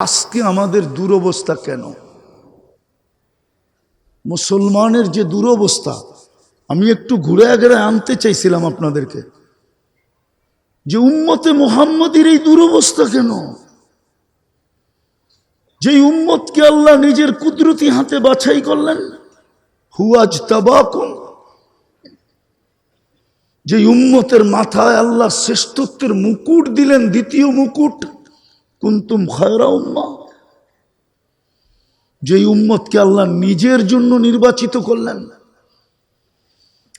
আজকে আমাদের দুরবস্থা কেন? মুসলমানের যে দুরবস্থা, আমি একটু ঘুরে ঘুরে আনতে চাইছিলাম আপনাদেরকে, যে উম্মতে মোহাম্মদের এই দুরবস্থা কেন? যে উম্মতকে আল্লাহ নিজের কুদরতি হাতে বাছাই করলেন, হুয়াজ তাবাকুন, যে উম্মতের মাথায় আল্লাহ শ্রেষ্ঠত্বের মুকুট দিলেন, দ্বিতীয় মুকুট কুন্তুম খয়রা উম্মা। যে উম্মতকে আল্লাহ নিজের জন্য নির্বাচিত করলেন।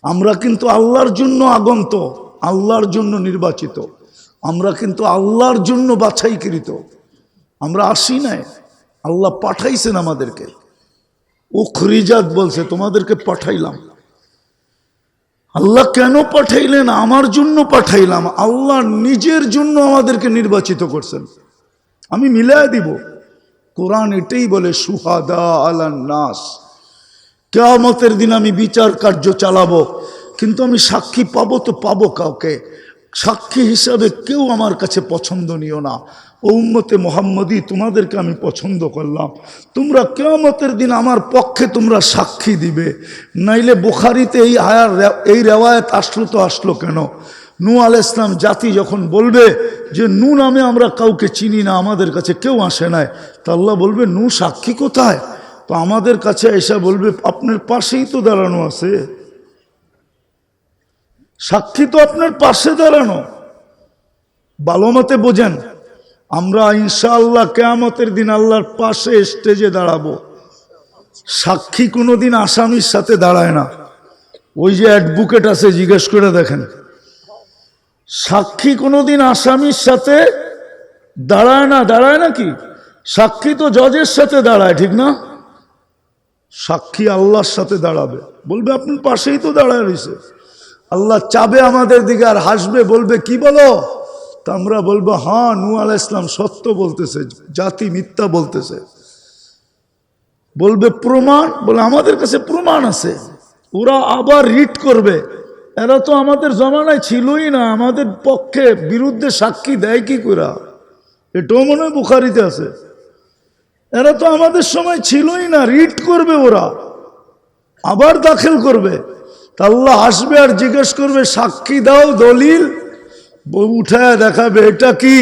আমরা কিন্তু আল্লাহর জন্য আগন্ত, আল্লাহর জন্য নির্বাচিত। আমরা কিন্তু আল্লাহর জন্য বাছাইকৃত। আমরা আসি নাই। আল্লাহ পাঠাইছেন আমাদেরকে। ও খরিজাত বলছে, তোমাদেরকে পাঠাইলাম। আল্লাহ কেন পাঠাইলেন? আমার জন্য পাঠাইলাম। আল্লাহ নিজের জন্য আমাদেরকে নির্বাচিত করছেন। আমি মিলাই দিব। কোরআন এটাই বলে, সুহাদা আলান নাস। কেয়ামতের দিন আমি বিচার কার্য চালাবো, কিন্তু আমি সাক্ষী পাবো তো পাবো কাউকে। সাক্ষী হিসাবে কেউ আমার কাছে পছন্দনীয় না। ও উম্মতে মোহাম্মদী, তোমাদেরকে আমি পছন্দ করলাম। তোমরা কেয়ামতের দিন আমার পক্ষে তোমরা সাক্ষী দিবে। নাইলে বুখারিতে এই আয়ার এই রেওয়ায়ত আসলো তো আসলো কেন? নু আল ইসলাম জাতি যখন বলবে যে নু নামে আমরা কাউকে চিনি না, আমাদের কাছে কেউ আসে নাই। তা আল্লাহ বলবে, নু সাক্ষী কোথায়? তো আমাদের কাছে এসে বলবে, আপনার পাশেই তো দাঁড়ানো আছে। সাক্ষী তো আপনার পাশে দাঁড়ানো। ভালো মতে বোঝেন, আমরা ইনশাআল্লাহ কেয়ামতের দিন আল্লাহর পাশে স্টেজে দাঁড়াবো। সাক্ষী কোনোদিন আসামির সাথে দাঁড়ায় না। ওই যে অ্যাডভোকেট আছে, জিজ্ঞেস করে দেখেন। সাক্ষী কোনোদিন আসামির সাথে দাঁড়ায় না, দাঁড়ায় নাকি? সাক্ষী তো জজের সাথে দাঁড়ায়, ঠিক না? সাক্ষী আল্লাহর সাথে দাঁড়াবে। বলবে, আপনার পাশেই তো দাঁড়ায় রয়েছে। আল্লাহ চাবে আমাদের দিকে আর হাসবে, বলবে, কি বলো? তা আমরা বলব হ্যাঁ নু আলাহ ইসলাম সত্য বলতেছে, জাতি মিথ্যা বলতেছে। বলবে, প্রমাণ? বলে, আমাদের কাছে প্রমাণ আছে। ওরা আবার রিট করবে। এরা তো আমাদের জমানায় ছিলই না, আমাদের পক্ষে বিরুদ্ধে সাক্ষী দেয় কি করা? এটাও মনে হয় বুখারিতে আছে। এরা তো আমাদের সময় ছিলই না রিট করবে ওরা, আবার দাখিল করবে। আল্লাহ আসবে আর জিজ্ঞেস করবে, সাক্ষী দাও দলিল উঠায় দেখাবে, এটা কি?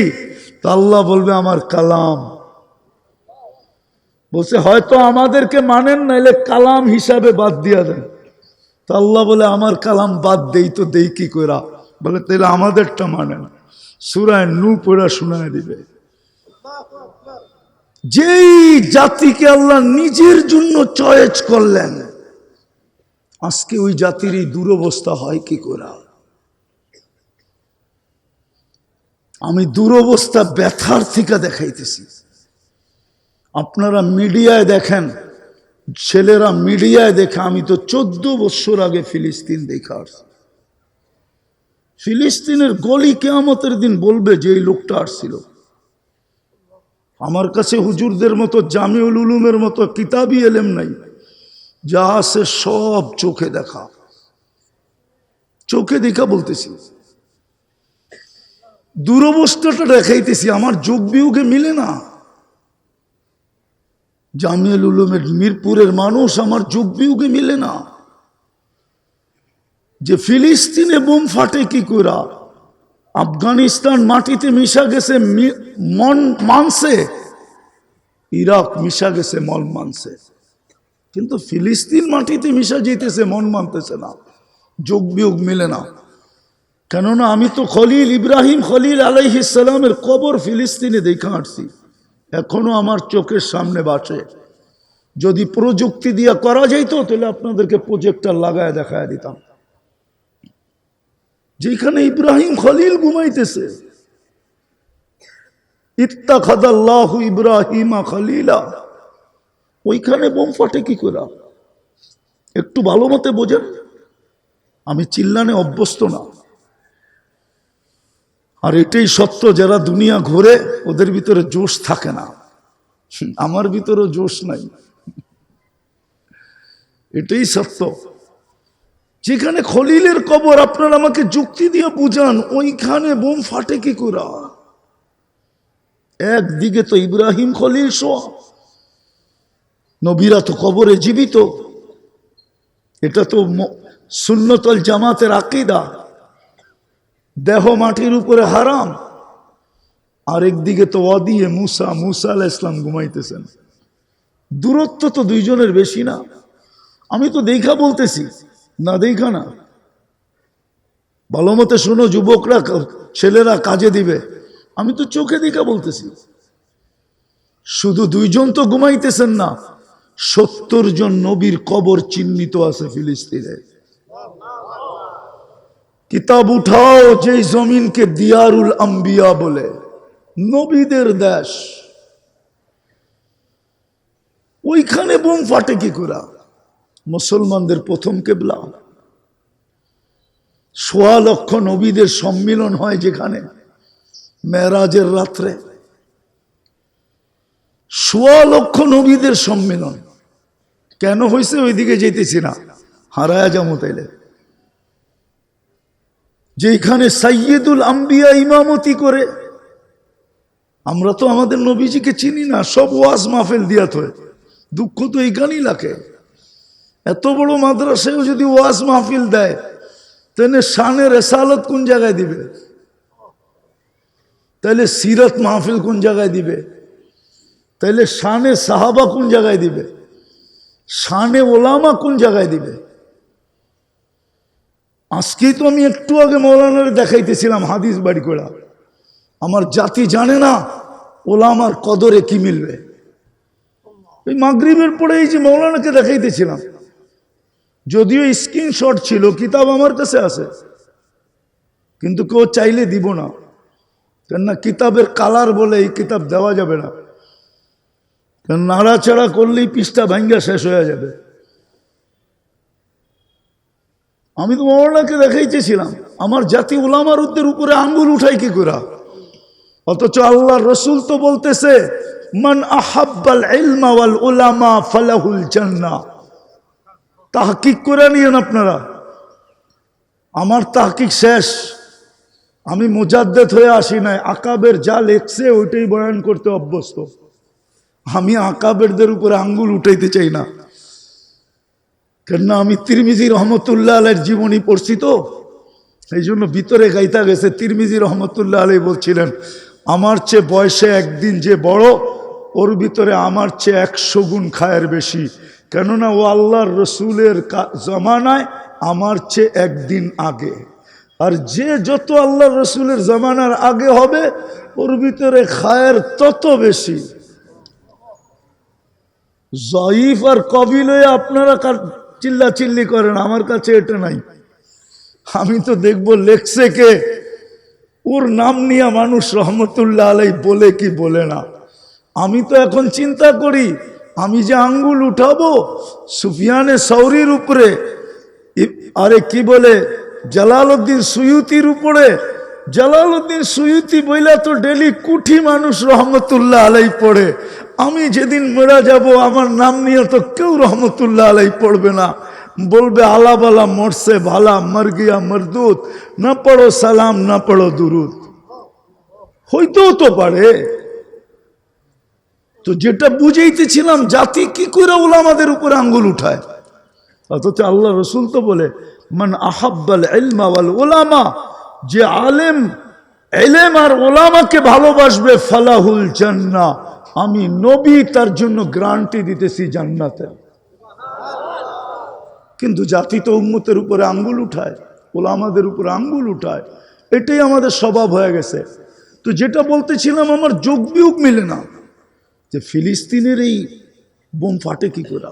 আল্লাহ বলবে, আমার কালাম। বলছে, হয়তো আমাদেরকে মানেন, নাইলে কালাম হিসাবে বাদ দিয়া দেন। তা আল্লাহ বলে, আমার কালাম বাদ দেই তো দেই কি করা বলে তাহলে আমাদেরটা মানে না। সুরায় নু পড়া শোনায় দিবে। যেই জাতিকে আল্লাহ নিজের জন্য চয়েস করলেন, আজকে ওই জাতির এই দুরবস্থা হয় কি করা আমি দুরবস্থা ব্যথার থেকে দেখাইতেছি। আপনারা মিডিয়ায় দেখেন ছেলেরা মিডিয়ায় দেখে, আমি তো চোদ্দ বছর আগে ফিলিস্তিন দেখা আসছি। ফিলিস্তিনের গলি কেয়ামতের দিন বলবে যে এই লোকটা আসছিল। আমার কাছে হুজুরদের মতো, জামিউল উলুমের মতো কিতাবই এলেম নাই, যা আছে সব চোখে দেখা। চোখে দেখা বলতেছি। দুরবস্থাটা দেখাইতেছি, আমার যোগ বিয়োগে মিলে না। জামিয়াল উলুমের মিরপুরের মানুষ আমার যোগ বিয়োগে মিলে না। যে ফিলিস্তিনে বোম ফাটে কি করা আফগানিস্তান মাটিতে মিশা গেছে মন মানছে, ইরাক মিশা গেছে মন মানছে। কিন্তু ফিলিস্তিন মাটিতে মিশা যেতেছে মন মানতেছে না যোগ বিয়োগ মিলে না। কেননা আমি তো খলিল ইব্রাহিম খলিল আলাইহিসালামের কবর ফিলিস্তিনে দেখা আসছি। এখনও আমার চোখের সামনে বাঁচে। যদি প্রযুক্তি দিয়া করা যাইতো তাহলে আপনাদেরকে প্রজেক্টর লাগায় দেখায় দিতাম। যেখানে ইব্রাহিম খলিল ঘুমাইতেছে, ইত্তাখাদাল্লাহু ইব্রাহিমা খলিলা, ওইখানে বোম ফাটে কি করে? একটু ভালো মতে বোঝেন, আমি চিল্লানে অভ্যস্ত না। আর এটাই সত্য, যারা দুনিয়া ঘোরে ওদের ভিতরে জোশ থাকে না। আমার ভিতরেও জোশ নাই। এটাই সত্য। যেখানে খলিলের কবর, আপনার আমাকে যুক্তি দিয়ে বুঝান, ওইখানে বোম ফাটে কি করে? একদিকে তো ইব্রাহিম খলিল শোয়া নবীরা তো কবরে জীবিত। এটা তো সুন্নতল জামাতের আকিদা। দেহ মাটির উপরে হারাম। আরেকদিকে তো অদিয়ে মুসা মুসা আলাহ ইসলাম ঘুমাইতেছেন। দূরত্ব তো দুইজনের বেশি না। আমি তো দেখা বলতেছি, না দেখা না। ভালো মতে শোনো, যুবকরা, ছেলেরা কাজে দিবে। আমি তো চোখে দেখা বলতেছি। শুধু দুইজন তো ঘুমাইতেছেন না সত্তর জন নবীর কবর চিহ্নিত আছে ফিলিস্তিনে। কিতাব উঠাও যে জমিনকে দিয়ারুল আম্বিয়া বলে। নবীদের দেশ। ওইখানে বোম ফাটে কি করা? মুসলমানদের প্রথম কেবলা। সোয়া লক্ষ নবীদের সম্মিলন হয় যেখানে, মেরাজের রাত্রে। সোয়া লক্ষ নবীদের সম্মেলন। কেন হয়েছে ওইদিকে যেতেছি না? হারায়া যাব তাইলে। যেখানে সাইয়েদুল আম্বিয়া ইমামতি করে, আমরা তো আমাদের নবীজিকে চিনি না, সব ওয়াজ মাহফিল দিয়াত হয়। দুঃখ তো এইখানেই লাগে। এত বড় মাদ্রাসায়ও যদি ওয়াজ মাহফিল দেয় তাহলে শানের রেসালত কোন জায়গায় দিবে? তাহলে সিরত মাহফিল কোন জায়গায় দিবে? তাহলে শানে সাহাবা কোন জায়গায় দিবে? শানে ওলামা কোন জায়গায় দিবে? আজকেই তো আমি একটু আগে মৌলানারে দেখাইতেছিলাম হাদিস বাড়ি করা আমার জাতি জানে না ওলা আমার কদরে কি মিলবে। ওই মাগরিবের পরে এই যে মৌলানাকে দেখাইতেছিলাম, যদিও স্ক্রিনশট ছিল, কিতাব আমার কাছে আছে, কিন্তু কেউ চাইলে দিব না, কেননা কিতাবের কালার বলে এই কিতাব দেওয়া যাবে না। কারণ নাড়াচাড়া করলেই পিসটা ভাঙ্গা শেষ হয়ে যাবে। আমি তো মৌলানাকে দেখাইতেছিলাম। আমার জাতি ওলামার উদ্দের উপরে আঙ্গুল উঠাই কি করা অথচ আল্লাহ রসুল তো বলতেছে, মান আহাব্বাল ইলমা ওয়াল উলামা ফালাহুল জান্নাহ তাহকিক করে নিয়েন আপনারা। আমার তাহকিক শেষ। আমি মুজাদ্দেদ হয়ে আসি নাই। আকাবের যা লেখছে ওইটাই বয়ান করতে অভ্যস্ত। আমি আকাবেরদের উপরে আঙ্গুল উঠাইতে চাই না। কেননা আমি তিরমিজি রহমতুল্লাহ আলের জীবনী পড়ছি তো এই জন্য ভিতরে গাইতা গেছে। তিরমিজি রহমতুল্লাহ আলী বলছিলেন, আমার চেয়ে বয়সে একদিন যে বড়, ওর ভিতরে আমার চেয়ে একশো গুণ খায়ের বেশি। কেননা ও আল্লাহর রসুলের জমানায় আমার চেয়ে একদিন আগে। আর যে যত আল্লাহর রসুলের জমানার আগে হবে, ওর ভিতরে খায়ের তত বেশি। জয়ীফ আর কবিল হয়ে আপনারা চিল্লা চিল্লি করেন, আমার কাছে এটা নাই। আমি তো দেখব লেখছে কে? ওর নাম নিয়ে মানুষ রহমতুল্লাহ আলাই বলে কি বলে না। আমি তো এখন চিন্তা করি, আমি যে আঙ্গুল উঠাবো সুফিয়ানে সৌরির উপরে আরে কি বলে, জালালউদ্দিন সুয়ুতির উপরে জালালউদ্দিন সুয়ুতি বইলা তো ডেলি কুঠি মানুষ রহমতুল্লাহ আলাই পড়ে। আমি যেদিন মেরা যাব, আমার নাম নিয়ে তো কেউ রহমতুল্লাহ আলাই পড়বে না। বলবে, আলা বালা মরছে, ভালা, মর গিয়া মরদুত না পড়ো সালাম, না পড়ো দুরুদ। হইতেও তো পারে। তো যেটা বুঝাইতেছিলাম, জাতি কি করে ওলামাদের উপরে আঙ্গুল উঠায়? অথচ আল্লাহ রসুল তো বলে, মান আহাব্বাল ওয়াল ওলামা যে আলেম, এলেম আর ওলামাকে ভালোবাসবে, ফালাহুল জান্না। আমি নবী, তার জন্য গ্রান্টি দিতেছি জান্নাতে। কিন্তু জাতি তো উম্মতের উপরে আঙ্গুল উঠায়, ওলামাদের উপরে আঙ্গুল উঠায়। এটাই আমাদের স্বভাব হয়ে গেছে। তো যেটা বলতেছিলাম, আমার যোগ বিয়োগ মিলে না। যে ফিলিস্তিনের এই বোম ফাটে কি করা?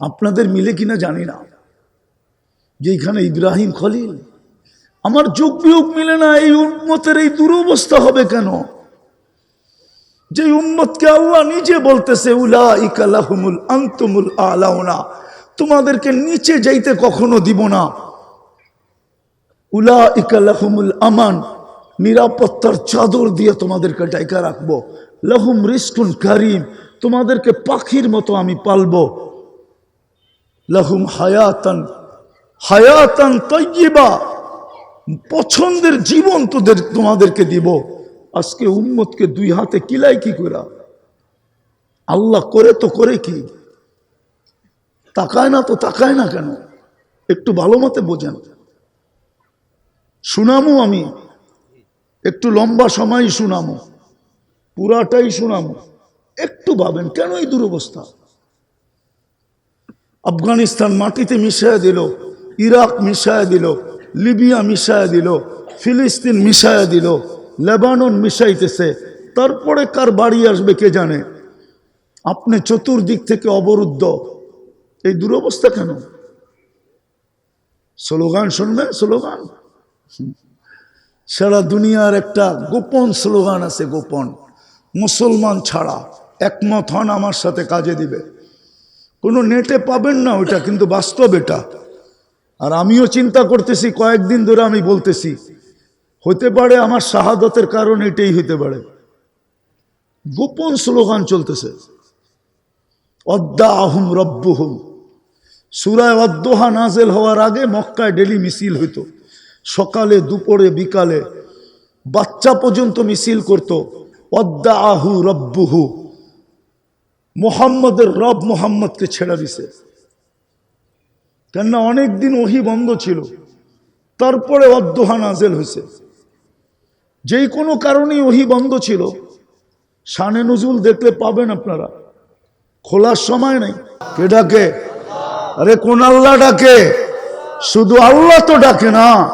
আপনাদের মিলে কিনা জানি না। যে এখানে ইব্রাহিম খলিল। আমার যোগ বিয়োগ মিলে না, এই উন্মতের এই দুরবস্থা হবে কেন? যে উম্মতকে আল্লাহ নিজে বলতেছে উলা ইকালাহুমুল আন্তমুল আলাউনা। তোমাদেরকে নিচে যাইতে কখনো দিব না। উলা ইকালাহুমুল আমান, নিরাপত্তার চাদর দিয়ে তোমাদেরকে ডাইকা রাখব। লহুম রিস্কুন কারিম, তোমাদেরকে পাখির মতো আমি পালবো। লহুম হায়াতান হায়াতান তৈবা পছন্দের জীবন তোদের, তোমাদেরকে দিব। আজকে উম্মতকে দুই হাতে কিলাই কি করা আল্লাহ করে তো করে কি? তাকায় না তো তাকায় না কেন? একটু ভালো মতে বোঝেন। শুনামো আমি। একটু লম্বা সময় শুনামো। পুরাটাই শুনামো। একটু ভাবেন কেন এই দুরবস্থা? আফগানিস্তান মাটিতে মিশায় দিল। ইরাক মিশায় দিল, লিবিয়া মিশায় দিল, ফিলিস্তিন মিশায় দিল, লেবানন মিশাইতেছে। তারপরে কার বাড়ি আসবে কে জানে? আপনি চতুর্দিক থেকে অবরুদ্ধ। এই দুরবস্থা কেন? স্লোগান শুনবে স্লোগান। সারা দুনিয়ার একটা গোপন স্লোগান আছে, গোপন। মুসলমান ছাড়া একমত হন আমার সাথে কাজে দিবে। কোনো নেটে পাবেন না ওইটা, কিন্তু বাস্তব এটা। আর আমিও চিন্তা করতেছি, কয়েকদিন ধরে আমি বলতেছি, হতে পারে আমার শাহাদতের কারণ এটাই হতে পারে। গোপন স্লোগান চলতেছে অদ্দা আহুম রব্বুহুম। সুরায় অদ্দোহা নাজেল হওয়ার আগে মক্কায় ডেলি মিছিল হইতো। সকালে, দুপুরে, বিকালে বাচ্চা পর্যন্ত মিছিল করত অদ্দা আহু রব্বুহু। মোহাম্মদের রব মোহাম্মদকে ছেড়ে দিছে। কেননা অনেকদিন ওহি বন্ধ ছিল। তারপরে অদ্দোহা নাজেল হয়েছে। যেই কোনো কারণেই ওহি বন্ধ ছিল। শানে নজুল দেখলে পাবেন আপনারা। খোলার সময় নেই। কে ডাকে? আরে কোন আল্লাহ ডাকে? শুধু আল্লাহ তো ডাকে না।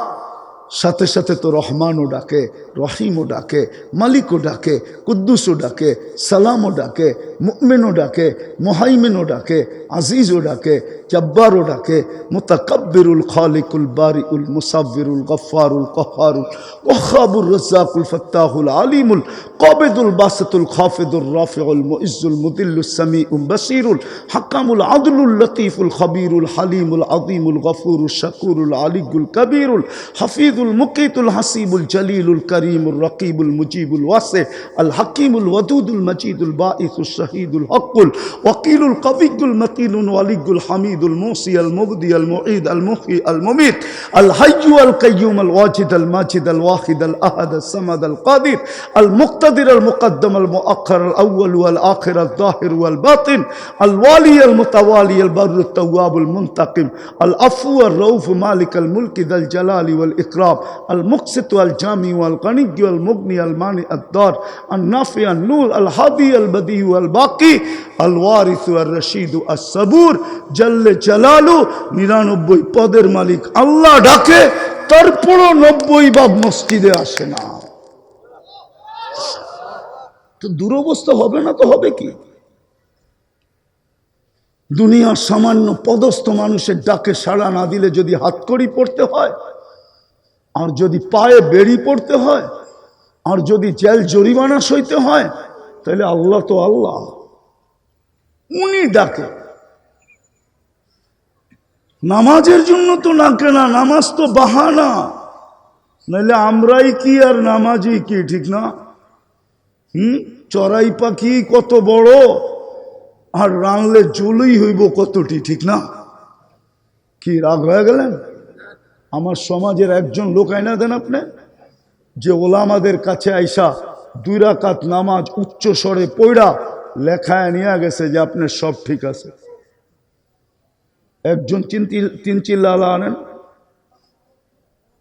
সাথে সাথে তো রহমানও ডাকে, রহিমও ডাকে, মালিকও ডাকে, কুদ্দুসও ডাকে, সালামও ডাকে মুকমেনও ডাকে, মোহাইমেনও ডাকে, আজিজও ডাকে, জব্বারও ডাকে, মুতাকাব্বিরুল খালিকুল বারিউল মুসাব্বিরুল গফফারুল কহারুল, ওয়াহাবুর রাজ্জাকুল ফাত্তাহুল আলিমুল, কাবিদুল বাসিতুল খাফিদুর রাফিউল মুইজ্জুল মুদিল্লুস সামিউল বাসিরুল, হাকামুল আদলুল লতিফুল খবীরুল হালিমুল আযীমুল গফুরুল শাকুরুল আলিগুল কবীরুল, হাফিজুল মুকিতুল হাসিবুল জলিলুল করিমুল রকিবুল মুজিবুল ওয়াসি আল হাকিমুল ওয়াদুদুল মজিদুল বাঈসুল শহীদুল হকুল ওয়াকিলুল কবিগুল মতিনুল ওয়ালিগুল হামিদুল মুসি আল মুবদি আল মুঈদ আল মুহি আল মুমিত আল হাইয়ু আল কাইয়ুম আল ওয়াজিদ আল মাজিদ আল ওয়াহিদ আল আহাদ আল সামাদ আল কাদির আল মুক্তাদির আল মুকদ্দম আল মুআخر আল আউয়াল ওয়াল আখির আল যাহির ওয়াল বাতিন আল ওয়ালি আল মুতাওয়ালি আল বাকি? আল ওয়ারিস ওয়াল রশিদ সবুর জল্লে জালালু, নিরানব্বই পদের মালিক আল্লাহ ডাকে, তারপরও নব্বই বাব মসজিদে আসে না। তো দুরবস্থা হবে না তো হবে কি? দুনিয়ার সামান্য পদস্থ মানুষের ডাকে সাড়া না দিলে যদি হাতকড়ি পড়তে হয়, আর যদি পায়ে বেড়ি পড়তে হয়, আর যদি জেল জরিমানা সইতে হয় তাহলে আল্লাহ তো আল্লাহ। উনি ডাকে। নামাজের জন্য তো ডাকে না, নামাজ তো বাহানা। নাহলে আমরাই কি আর নামাজই কি, ঠিক না? হুম? চড়াই পাখি কত বড়, আর রানলে জলই হইব কতটি, ঠিক না? কি রাগ হয়ে গেলেন? আমার সমাজের একজন লোক আইনা দেন আপনি, যে ওলামাদের কাছে আইসা দুই রাকাত নামাজ উচ্চ স্বরে পইড়া লেখায় নিয়ে গেছে যে আপনার সব ঠিক আছে। একজন তিন চিল্লা আলা আনেন,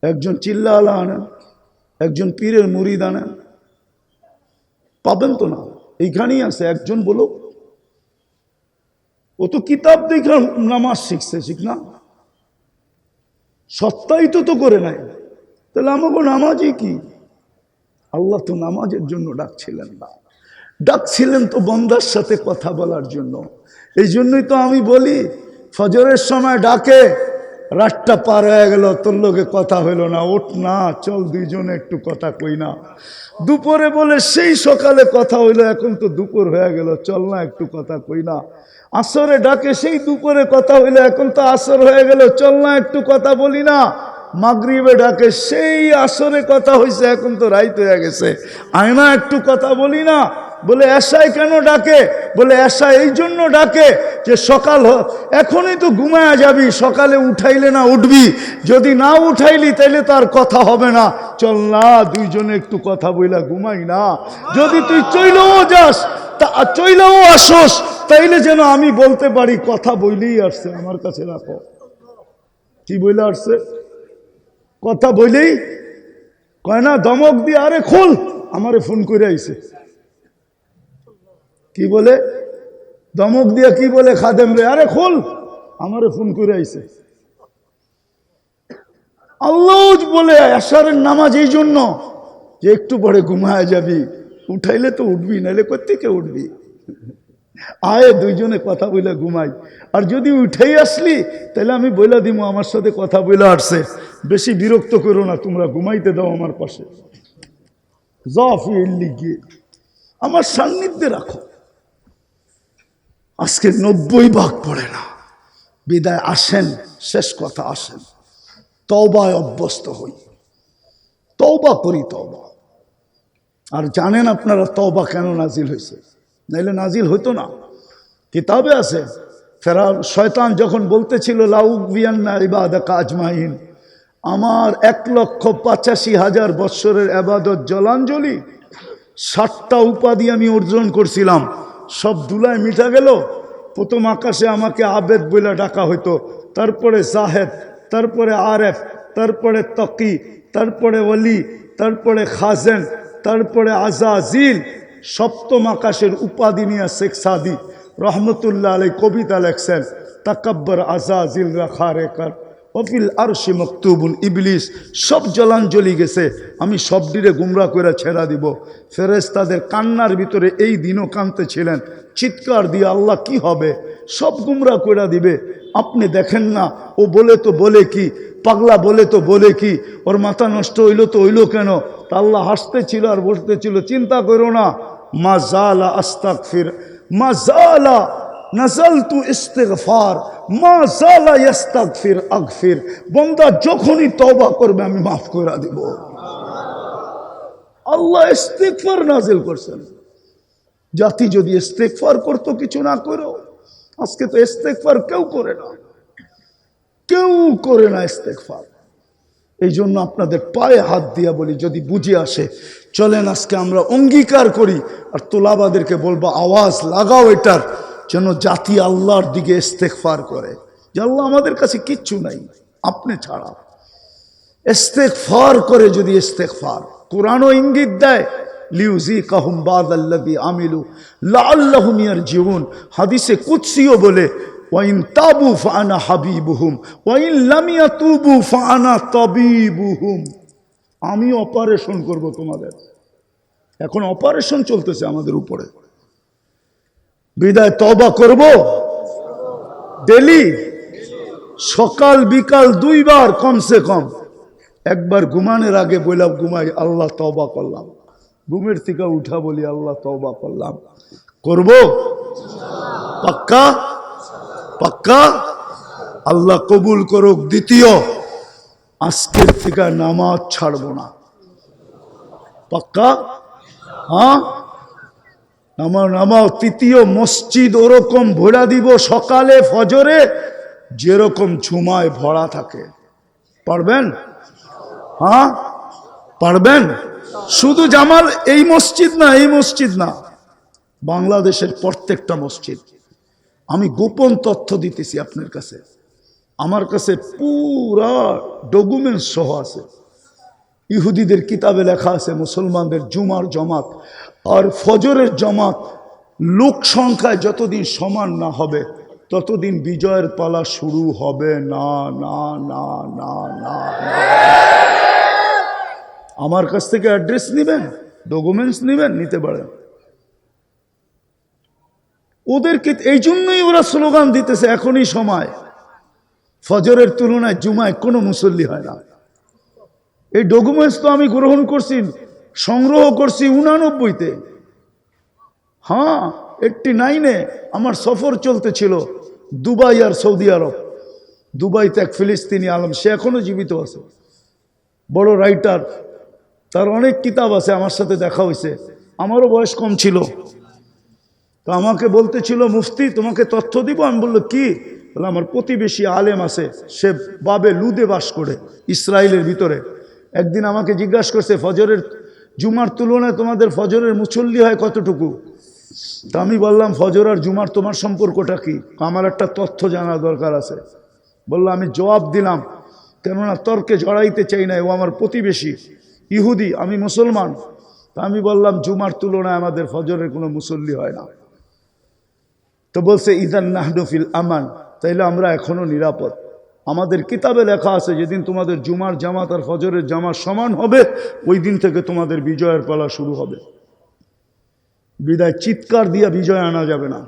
একজন চিল্লা আলা আনেন, একজন পীরের মুরিদ আনেন। পাবেন তো না, এইখানেই আছে, একজন বলো। ও তো কিতাব দেখে নামাজ শিখছে, ঠিক না? সত্যায়িত তো করে নাই। তাহলে আমাকে নামাজই কি? আল্লাহ তো নামাজের জন্য ডাকছিলেন না। ডাকছিলেন তো বন্দার সাথে কথা বলার জন্য। এই জন্যই তো আমি বলি, ফজরের সময় ডাকে, রাতটা পার হয়ে গেল, তোর লোকে কথা হইল না, ওঠ না, চল দুইজনে একটু কথা কই না। দুপুরে বলে, সেই সকালে কথা হইল, এখন তো দুপুর হয়ে গেল, চল না একটু কথা কই না। আসরে ডাকে, সেই দুপুরে কথা হইল, এখন তো আসর হয়ে গেল, চল না একটু কথা বলি না। মাগরিবে ডাকে, সেই আসরে কথা হয়েছে এখন তো রাইত হয়ে গেছে। আয়না একটু কথা বলি না, বলে এসাই কেন ডাকে? বলে এসা এই জন্য ডাকে যে সকাল এখনই তো ঘুমায়া যাবি, সকালে উঠাইলে না উঠবি, যদি না উঠাইলি তাইলে তার কথা হবে না। চল না, দুইজনে একটু কথা বইলা ঘুমাই না। যদি তুই চইলেও যাস, তা চইলেও আসোস, তাইলে যেন আমি বলতে পারি, কথা বইলেই আসছে, আমার কাছে রাখো। কি বইলে আসছে? কথা বইলেই কয় না, দমক দিয়ে, আরে খোল, আমারে ফোন করে আইছে। কি বলে? দমক দিয়ে কি বলে খাদেম রে? আরে খোল, আমারে ফোন করে আইছে। আল্লাহ বলে আশারের নামাজ এই জন্য যে একটু পরে ঘুমায় যাবি, উঠাইলে তো উঠবি নাহলে কোথেকে উঠবি? আয় দুইজনে কথা বলে ঘুমাই। আর যদি উঠেই আসলি তাহলে আমি বইলা দিব আমার সাথে কথা বলে আসছে। বেশি বিরক্ত করো না, তোমরা ঘুমাইতে দাও আমার পাশে। জফি গিয়ে আমার সান্নিধ্যে রাখো। আজকে নব্বই ভাগ পড়ে না। বিদায় আসেন, শেষ কথা আসেন। তবায় অভ্যস্ত হই। তওবা করি তওবা। আর জানেন আপনারা তওবা কেন নাজিল হয়েছে? নাইলে নাজিল হইতো না। কিতাবে আছে ফেরা শয়তান যখন বলতেছিল লাউক বিয়ান্না ইবাদা কাজমাইন আমার এক লক্ষ পঁচাশি হাজার বৎসরের আবাদত জলাঞ্জলি ষাটটা উপাধি আমি অর্জন করছিলাম। সব দুলায় মিটা গেল, প্রথম আকাশে আমাকে আবেদ বলে ডাকা হইতো। তারপরে জাহেদ, তারপরে আরেফ, তারপরে তকি, তারপরে অলি তারপরে খাজেন, তারপরে আজাজিল সপ্তম আকাশের উপাধি নিয়ে শেখ সাদি রহমতুল্লাহ আলী কবিতা লেখছেন, তাকাব্বর আজাজিল রাখা রেকার অফিল আরশি মকতুবুল ইবলিস, সব জলাঞ্জলি গেছে, আমি সব ডিরে গুমরা করে ছেড়া দিব। ফেরেস তাদের কান্নার ভিতরে এই দিনও কানতে ছিলেন, চিৎকার দিয়ে আল্লাহ কি হবে? সব গুমরা করে দিবে, আপনি দেখেন না, ও বলে তো বলে কি পাগলা বলে তো বলে কি? ওর মাথা নষ্ট হইল তো হইল কেন? তা আল্লাহ হাসতেছিল আর বসতেছিল চিন্তা করো না। মা জালা আস্তাক ফির মা জালা নাজাল নাজালতু ইস্তেগফার, মা জালা ইস্তাক ইস্তাগফির আগফির। বন্দা যখনই তওবা করবে, আমি মাফ করে দিব। আল্লাহ ইস্তেগফার নাজিল করছেন। জাতি যদি ইস্তেগফার করতো, কিছু না করো আজকে তো ইস্তেগফার কেউ করে না। করে না ইস্তেগফার। এই জন্য আপনাদের পায়ে হাত দিয়া বলি, যদি বুঝে আসে, চলেন আজকে আমরা অঙ্গীকার করি, আর তোলাবাদেরকে বলব, আওয়াজ লাগাও এটার, যেন জাতি আল্লাহর দিকে ইস্তেকফার করে। যে আল্লাহ আমাদের কাছে কিচ্ছু নাই, আপনি ছাড়া। ইস্তেকফার করে যদি ইস্তেকফার কোরআনও ইঙ্গিত দেয় লিউজি কাহুম বাদ আল্লাদি আমিলু লাল্লাহুম জীবন হাদিসে কুৎসিও বলে ওয়াইন তাবু ফানা হাবিবুহুম ওয়াইন লামিয়া তুবু ফানা তবিবুহুম আমি অপারেশন করব তোমাদের। এখন অপারেশন চলতেছে আমাদের উপরে। বিদায় তবা করব। ডেলি সকাল, বিকাল দুইবার কমসে কম। একবার ঘুমানোর আগে বললাম ঘুমাই, আল্লাহ তবা করলাম। ঘুমের থেকে উঠা বলি, আল্লাহ তবা করলাম। করব? পাক্কা? পাক্কা? আল্লাহ কবুল করুক। দ্বিতীয়, আজকের থেকে নামাজ ছাড়ব না। পাক্কা? হ্যাঁ? আমার নামাও তৃতীয়, মসজিদ ওরকম ভরা দিব সকালে ফজরে, যেরকম ঝুমায় ভরা থাকে। পারবেন? হ্যাঁ? পারবেন? শুধু জামাল এই মসজিদ না, এই মসজিদ না। বাংলাদেশের প্রত্যেকটা মসজিদ। আমি গোপন তথ্য দিতেছি আপনার কাছে। আমার কাছে পুরা ডকুমেন্টস সহ আছে। ইহুদিদের কিতাবে লেখা আছে, মুসলমানদের জুমার জমাত আর ফজরের জমাত লোক সংখ্যায় যতদিন সমান না হবে, ততদিন বিজয়ের পালা শুরু হবে। না না না না না। আমার কাছ থেকে অ্যাড্রেস নেবেন, ডকুমেন্টস নেবেন, নিতে পারেন। ওদেরকে এই জন্যই ওরা স্লোগান দিতেছে, এখনই সময়। ফজরের তুলনায় জুমায় কোনো মুসল্লি হয় না। এই ডকুমেন্টস তো আমি গ্রহণ করছি, সংগ্রহ করছি উনানব্বইতে। হ্যাঁ এইটটি নাইনে আমার সফর চলতেছিল দুবাই আর সৌদি আরব। দুবাইতে এক ফিলিস্তিনি আলম, সে এখনও জীবিত আছে। বড় রাইটার, তার অনেক কিতাব আছে, আমার সাথে দেখা হয়েছে। আমারও বয়স কম ছিল। তো আমাকে বলতেছিল, মুফতি, তোমাকে তথ্য দিব? আমি বলল, কি? বলে, আমার প্রতিবেশী আলেম আছে, সে বাবে লুদে বাস করে ইসরায়েলের ভিতরে। একদিন আমাকে জিজ্ঞাসা করছে, ফজরের জুমার তুলনায় তোমাদের ফজরের মুসল্লি হয় কতটুকু? তা আমি বললাম, ফজর আর জুমার তোমার সম্পর্কটা কি? আমার একটা তথ্য জানা দরকার আছে। বলল, আমি জবাব দিলাম, কেননা তর্কে জড়াইতে চাই না, ও আমার প্রতিবেশী, ইহুদি, আমি মুসলমান। তা আমি বললাম, জুমার তুলনায় আমাদের ফজরের কোনো মুসল্লি হয় না। তো বলছে, ইদান নাহডুফিল আমান তাইলে আমরা এখনও নিরাপদ। আমাদের কিতাবে লেখা আছে, যেদিন তোমাদের জুমার জামাত আর ফজরের জামাত সমান হবে, ওই দিন থেকে তোমাদের বিজয়ের পালা শুরু হবে। বিদায়, চিৎকার দিয়া বিজয় আনা যাবে না।